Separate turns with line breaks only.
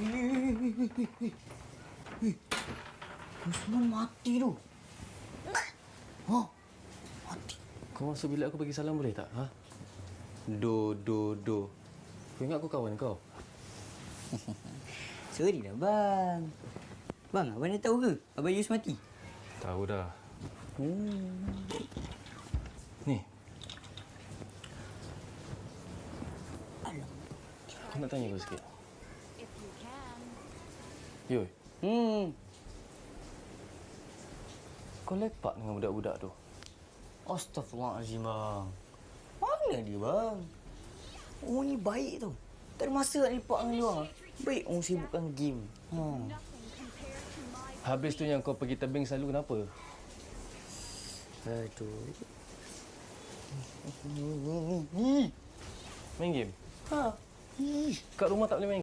Eh, Usman mati tu. Ha? Mati.
Kau masuk bilik aku bagi salam boleh tak? Ha? Do, do, do. Kau ingat aku kawan kau?
Sorry lah bang. Bang, abang dah tahu ke? Abang Yus mati.
Tahu dah.
Hmm.
Ni. Aku nak tanya kau sikit. Yoi,
Hmm.
kau lepak dengan budak-budak tu?
Astaghfirullahalazim bang. Mana dia bang? Oh ni baik tau. Tak ada masa nak lepak dengan dia orang. Baik orang sibukkan game. Ha.
My
Habis tu yang kau pergi tebing selalu kenapa?
Aduh.
Main game?
Ha.
Kat rumah tak boleh main